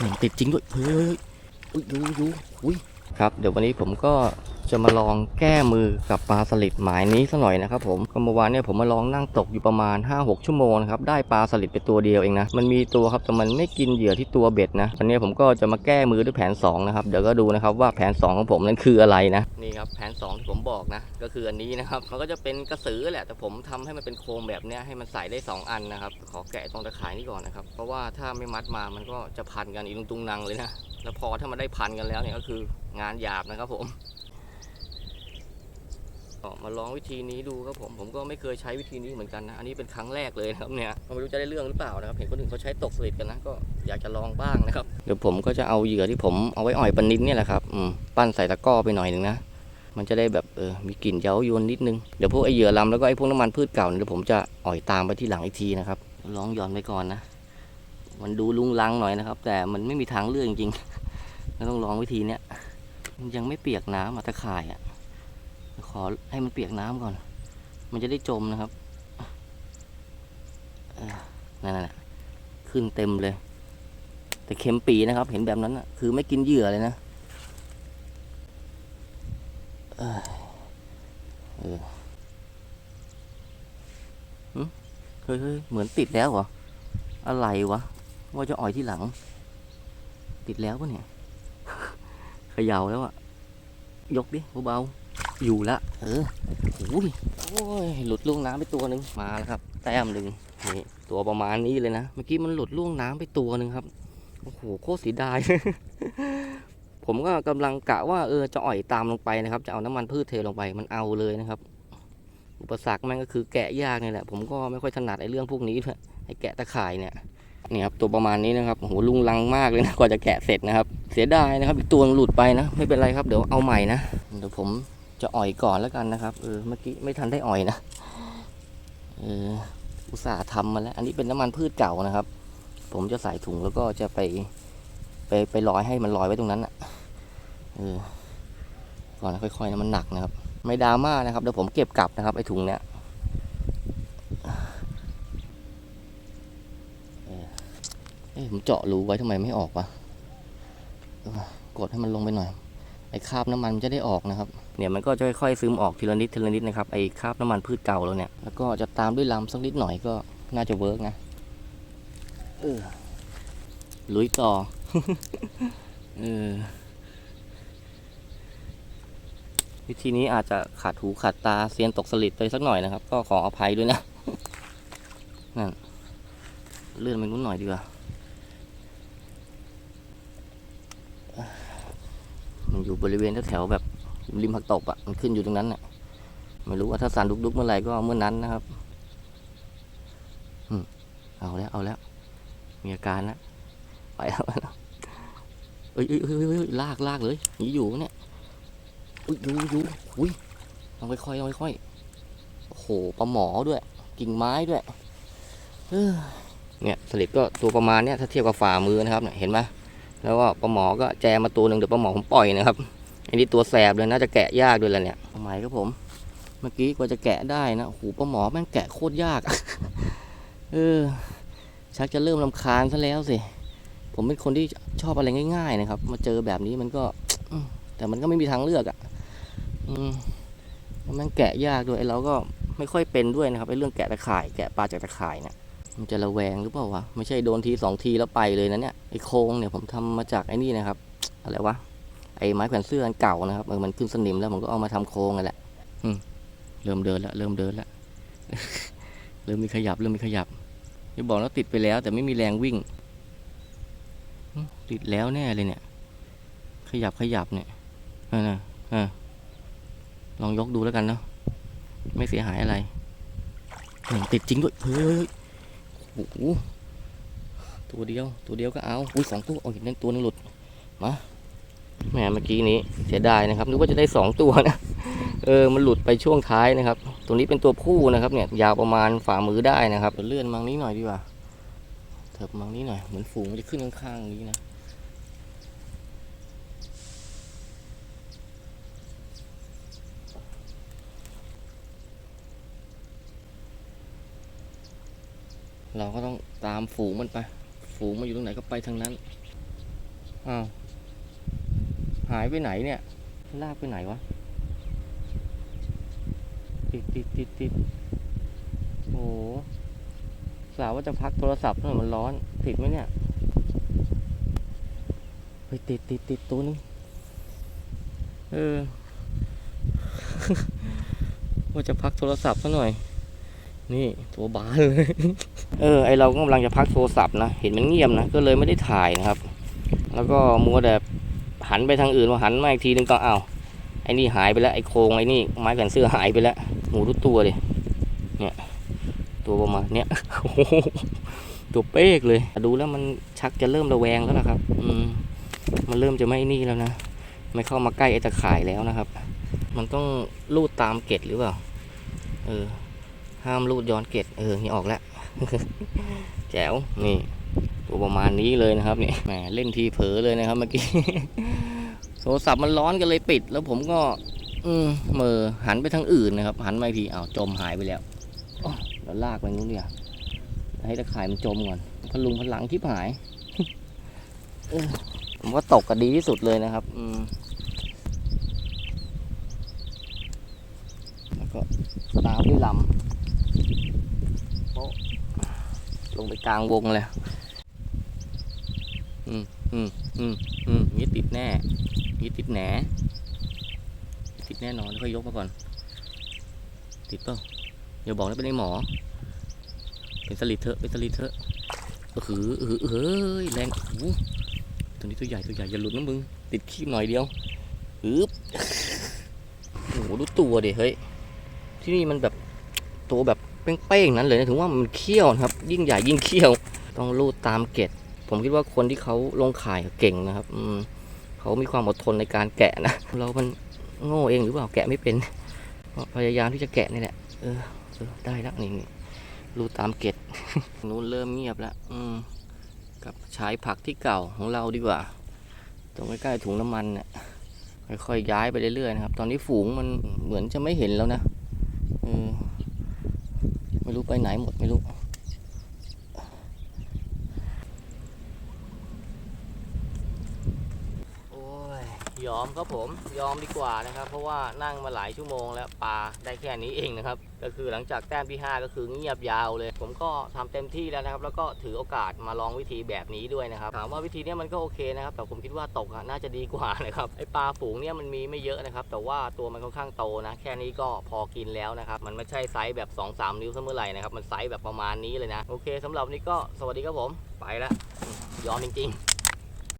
หมือนติดจริงด้วยเฮ้ยเฮ้ยเฮ้ยอุ้ยดูดูอุ้ยครับ เดี๋ยววันนี้ผมก็ จะมาลองแก้มือกับปลาสลิดหมายนี้สักหน่อยนะครับผมก็เมื่อวานเนี่ยผมมาลองนั่งตกอยู่ประมาณ 5-6 ชั่วโมงนะครับได้ปลาสลิดไปตัวเดียวเองนะมันมีตัวครับแต่มันไม่กินเหยื่อที่ตัวเบ็ดนะตอนนี้ผมก็จะมาแก้มือด้วยแผน2นะครับเดี๋ยวก็ดูนะครับว่าแผน 2 ของผมนั้นคืออะไรนะนี่ครับแผน 2 ที่ผมบอกนะก็คืออันนี้นะครับมันก็จะเป็นกระสือแหละแต่ผมทำให้มันเป็นโครงแบบเนี้ยให้มันใส่ได้ 2 อันนะครับขอแกะตรงตะข่ายนี่ก่อนนะครับเพราะว่าถ้าไม่มัดมามันก็จะพันกันอีลุงตุงนังเลยนะแล้วพอถ้ามันได้พันกันแล้วเนี่ยก็คืองานหยาบนะครับผม มาลองวิธีนี้ดูครับผมผมก็ไม่เคยใช้วิธีนี้เหมือนกันนะอันนี้เป็นครั้งแรกเลยนะครับเนี่ยไม่รู้จะได้เรื่องหรือเปล่านะครับเห็นคนอื่นเขาใช้ตกสลิดกันนะก็อยากจะลองบ้างนะครับเดี๋ยวผมก็จะเอาเหยื่อที่ผมเอาไว้อ่อยปลานินเนี่ยแหละครับปั้นใส่ตะกร้อไปหน่อยหนึ่งนะมันจะได้แบบเออมีกลิ่นเย้ายวนนิดนึงเดี๋ยวพวกไอเหยื่อลำแล้วก็ไอพวกน้ำมันพืชเก่าเนี่ยเดี๋ยวผมจะอ่อยตามไปที่หลังอีกทีนะครับลองหย่อนไปก่อนนะ มันดูลุงลังหน่อยนะครับ แต่มันไม่มีทางเลือกจริงๆก็ต้องลองวิธีเนี้ยมันยังไม่เปียกน้ำอะตะข่ายอะ ขอให้มันเปียกน้ำก่อน มันจะได้จมนะครับนั่นแหละขึ้นเต็มเลย แต่เข็มปีนะครับ เห็นแบบนั้นอะคือไม่กินเหยื่อเลยนะเออเฮ้ยเฮ้ยเหมือนติดแล้วเหรอ อะไรวะ ว่าจะอ่อยที่หลัง ติดแล้วปะเนี่ย ขย่าแล้วอะยกดิเบาๆ อยู่ละเออโอ้ยโอ้ยหลุดล่วงน้ำไปตัวหนึ่งมาแล้วครับ แต้มหนึ่งนี่ตัวประมาณนี้เลยนะ เมื่อกี้มันหลุดล่วงน้ำไปตัวหนึ่งครับโอ้โหโคตรเสียดาย ผมก็กำลังกะว่าเออจะอ่อยตามลงไปนะครับ จะเอาน้ำมันพืชเทลงไปมันเอาเลยนะครับ อุปสรรคแม่งก็คือแกะยากนี่แหละ ผมก็ไม่ค่อยถนัดไอ้เรื่องพวกนี้ด้วยไอ้แกะตะข่ายเนี่ยนี่ครับตัวประมาณนี้นะครับโอ้โหลุงลังมากเลยนะกว่าจะแกะเสร็จนะครับ เสียดายนะครับ อีกตัวหลุดไปนะ ไม่เป็นไรครับเดี๋ยวเอาใหม่นะเดี๋ยวผม จะอ่อยก่อนแล้วกันนะครับเออเมื่อกี้ไม่ทันได้อ่อยนะเอออุตส่าห์ทำมาแล้ว อันนี้เป็นน้ำมันพืชเก่านะครับ ผมจะใส่ถุงแล้วก็จะไป ไปไปลอยให้มันลอยไว้ตรงนั้นอะเออก่อนค่อยๆนะมันหนักนะครับ ไม่ดราม่านะครับเดี๋ยวผมเก็บกลับนะครับไอ้ถุงเนี้ยเอ้ผมเจาะรูไว้ทำไมไม่ออกวะกดให้มันลงไปหน่อย ไอ้คราบน้ำมันมันจะได้ออกนะครับเนี่ยมันก็จะค่อยๆซึมออกทีละนิดทีละนิดนะครับไอ้คราบน้ำมันพืชเก่าเราเนี่ยแล้วก็จะตามด้วยลำสักนิดหน่อยก็น่าจะเวิร์กนะเออลุยต่อเออวิธีนี้อาจจะขาดหูขาดตาเซียนตกสลิดไปสักหน่อยนะครับ ก็ขออภัยด้วยนะนั่นเลื่อนไปนู้นหน่อยดีกว่า มัน อยู่บริเวณแถวแบบริมผักตบอะมันขึ้นอยู่ตรงนั้นน่ะไม่รู้ว่าถ้าสารดุกๆเมื่อไหร่ก็เมื่อนั้นนะครับอืมเอาแล้วเอาแล้ว มีอาการแล้วไปแล้วเอ้ยเอ้ยเอ้ยลากลากเลยหนีอยู่เนี่ยอุ้ยอยู่อยู่อุ้ยต้องค่อยๆต้องค่อยๆโอ้โหปลาหมอด้วย กิ่งไม้ด้วยเออเนี่ยสลิดก็ตัวประมาณเนี้ยถ้าเทียบกับฝ่ามือนะครับเนี่ยเห็นไหม แล้วก็ปลาหมอก็แจมาตัวหนึ่งเดี๋ยวปลาหมอผมปล่อยนะครับอันนี้ตัวแสบเลยน่าจะแกะยากด้วยแหละเนี่ยทำไมครับผม เมื่อกี้กว่าจะแกะได้นะโอ้โหปลาหมอแม่งแกะโคตรยาก เออ ชักจะเริ่มลำคาญซะแล้วสิ ผมเป็นคนที่ชอบอะไรง่าย ๆ นะครับ มาเจอแบบนี้มันก็ แต่มันก็ไม่มีทางเลือกอะ่ะมแล้วแม่งแกะยากด้วยเราก็ไม่ค่อยเป็นด้วยนะครับไอ้เรื่องแกะตะข่าย แกะปลาจากตะข่ายเนี่ย มันจะระแวงหรือเปล่าวะไม่ใช่โดนทีสองทีแล้วไปเลยนะเนี่ยไอ้โครงเนี่ยผมทำมาจากไอ้นี่นะครับอะไรวะไอ้ไม้แขวนเสื้ออันเก่านะครับเออมันขึ้นสนิมแล้วผมก็เอามาทำโครงกันแหละอืเริ่มเดินล้วเริ่มเดินล้วเริ่มมีขยับเริ่มมีขยับจะบอกแล้วติดไปแล้ว แต่ไม่มีแรงวิ่งติดแล้วแน่เลยเนี่ย ขยับขยับเนี่ยนั่นะลองยกดูแล้วกันเนาะไม่เสียหายอะไรหมือนติดจริงด้วยเฮ้ย โอ้โหตัวเดียวตัวเดียวก็เอาอุ้ยสองตัวเอาเห็นนั่นตัวนึงหลุดมาแหมเมื่อกี้นี้เสียดายนะครับนึกว่าจะได้สองตัวนะเออมันหลุดไปช่วงท้ายนะครับ ตัวนี้เป็นตัวผู้นะครับเนี่ยยาวประมาณฝ่ามือได้นะครับเลื่อนมังนี้หน่อยดีกว่าเถิบมังนี้หน่อยเหมือนฝูงมันจะขึ้นข้างๆนี้นะ เราก็ต้องตามฝูงมันไป ฝูงมันอยู่ตรงไหนก็ไปทางนั้น อ้าว หายไปไหนเนี่ย ลากไปไหนวะ ติดติดติดติดโอ้โหสาวว่าจะพักโทรศัพท์หน่อยมันร้อน ติดไหมเนี่ยเฮ้ยติดติดติดตัวนึง เออ ว่าจะพักโทรศัพท์ซะหน่อย นี่ตัวบานเลย เออไอเราก็กำลังจะพักโทรศัพท์นะเห็นมันเงียบนะก็เลยไม่ได้ถ่ายนะครับ แล้วก็มัวแต่หันไปทางอื่นว่าหันมาอีกทีนึงก็เอ้าไอ้นี่หายไปแล้วไอ้โครงไอ้นี่ไม้แขวนเสื้อหายไปแล้วหมูทุกตัวเลยเนี่ยตัวประมาณเนี้ยโอ้โหตัวเป๊กเลยดูแล้วมันชักจะเริ่มระแวงแล้วนะครับ อืมมันเริ่มจะไม่นี่แล้วนะไม่เข้ามาใกล้ไอ้ตะข่ายแล้วนะครับ มันต้องลูดตามเกล็ดหรือเปล่าเออห้ามลูดย้อนเกล็ดเออนี่ออกแล้ว แจ๋วนี่ตัวประมาณนี้เลยนะครับเนี่ยแหมเล่นทีเผลอเลยนะครับเมื่อกี้โทรศัพท์มันร้อนกันเลยปิด แล้วผมก็ อืมเมอหันไปทางอื่นนะครับ หันมาอีกทีอ้าวจมหายไปแล้วแล้วลากไปนู้นเนี่ยให้ตะข่ายมันจมก่อนพลุงพลังที่หายผมว่าตกก็ดีที่สุดเลยนะครับ อืมแล้วก็ตามด้วยลำโป๊ะ ลงไปกลางวงเลย อืมอืมอืมอืมนี่ติดแน่นี่ติดแหนติดแน่นอนค่อยยกมาก่อน ติดเปล่าอย่าบอกนะเป็นไอ้หมอ เป็นสลิดเถอะเป็นสลิดเถอะเออหือเออเฮ้ยแรงโอ้โหตัวนี้ตัวใหญ่ตัวใหญ่อย่าหลุดนะมึง ติดขี้หน่อยเดียวอึบโอ้โหดูตัวดิเฮ้ยที่นี่มันแบบตัวแบบ เป้งๆนั้นเลยนะถึงว่ามันเขี้ยวนะครับ ยิ่งใหญ่ยิ่งเขี้ยว ต้องรูดตามเกล็ดผมคิดว่าคนที่เขาลงขายเก่งนะครับอเขามีความอดทนในการแกะนะ เรามันโง่เองหรือเปล่าแกะไม่เป็น พยายามที่จะแกะนี่แหละ เออได้แล้วนี่รูดตามเกล็ดนู้นเริ่มเงียบแล้วอืมกับใช้ผักที่เก่าของเราดีกว่า ตรงใกล้ๆถุงน้ำมันเนี่ยค่อยๆย้ายไปเรื่อยๆนะครับ ตอนนี้ฝูงมันเหมือนจะไม่เห็นแล้วนะ ไม่รู้ไปไหนหมดไม่รู้โอ้ยยอมครับผมยอมดีกว่านะครับ เพราะว่านั่งมาหลายชั่วโมงแล้วปลาได้แค่นี้เองนะครับ ก็คือหลังจากแต้มที่ 5 ก็คือเงียบยาวเลย ผมก็ทำเต็มที่แล้วนะครับ แล้วก็ถือโอกาสมาลองวิธีแบบนี้ด้วยนะครับถามว่าวิธีนี้มันก็โอเคนะครับ แต่ผมคิดว่าตกน่าจะดีกว่านะครับไอปลาฝูงเนี่ยมันมีไม่เยอะนะครับ แต่ว่าตัวมันค่อนข้างโตนะ แค่นี้ก็พอกินแล้วนะครับ มันไม่ใช่ไซส์แบบ 2-3 นิ้วเสมอไหร่นะครับ มันไซส์แบบประมาณนี้เลยนะ โอเคสำหรับวันนี้ก็สวัสดีครับผม ไปละยอมจริง ๆ